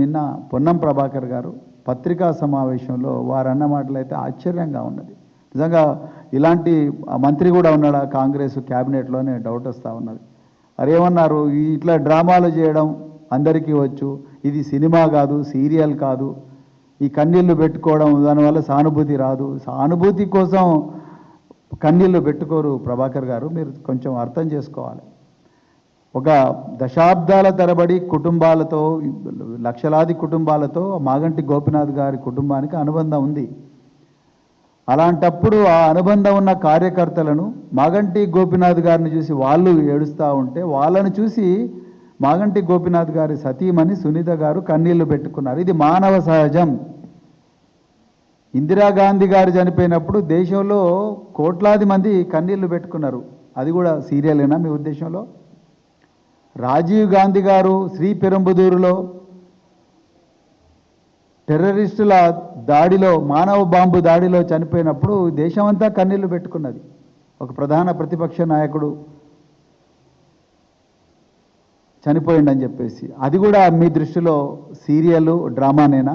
నిన్న పొన్నం ప్రభాకర్ గారు పత్రికా సమావేశంలో వారు అన్న మాటలైతే ఆశ్చర్యంగా ఉన్నది. నిజంగా ఇలాంటి మంత్రి కూడా ఉన్నాడా కాంగ్రెస్ క్యాబినెట్లోనే? డౌట్ వస్తూ ఉన్నది. అరేమన్నారు ఇట్లా డ్రామాలు చేయడం అందరికీ వచ్చు. ఇది సినిమా కాదు సీరియల్ కాదు. ఈ కన్నీళ్ళు పెట్టుకోవడం దానివల్ల సానుభూతి రాదు. సానుభూతి కోసం కన్నీళ్ళు పెట్టుకోరు ప్రభాకర్ గారు. మీరు కొంచెం అర్థం చేసుకోవాలి. ఒక దశాబ్దాల తరబడి కుటుంబాలతో లక్షలాది కుటుంబాలతో మాగంటి గోపినాథ్ గారి కుటుంబానికి అనుబంధం ఉంది. అలాంటప్పుడు ఆ అనుబంధం ఉన్న కార్యకర్తలను మాగంటి గోపినాథ్ గారిని చూసి వాళ్ళు ఏడుస్తూ ఉంటే వాళ్ళను చూసి మాగంటి గోపినాథ్ గారి సతీమణి సునీత గారు కన్నీళ్ళు పెట్టుకున్నారు. ఇది మానవ సహజం. ఇందిరాగాంధీ గారు చనిపోయినప్పుడు దేశంలో కోట్లాది మంది కన్నీళ్ళు పెట్టుకున్నారు. అది కూడా సీరియలేనా మీ ఉద్దేశంలో? రాజీవ్ గాంధీ గారు శ్రీ పెరంబుదూరులో టెర్రరిస్టుల దాడిలో మానవ బాంబు దాడిలో చనిపోయినప్పుడు దేశమంతా కన్నీళ్ళు పెట్టుకున్నది. ఒక ప్రధాన ప్రతిపక్ష నాయకుడు చనిపోయిండని చెప్పేసి. అది కూడా మీ దృష్టిలో సీరియల్ డ్రామానేనా?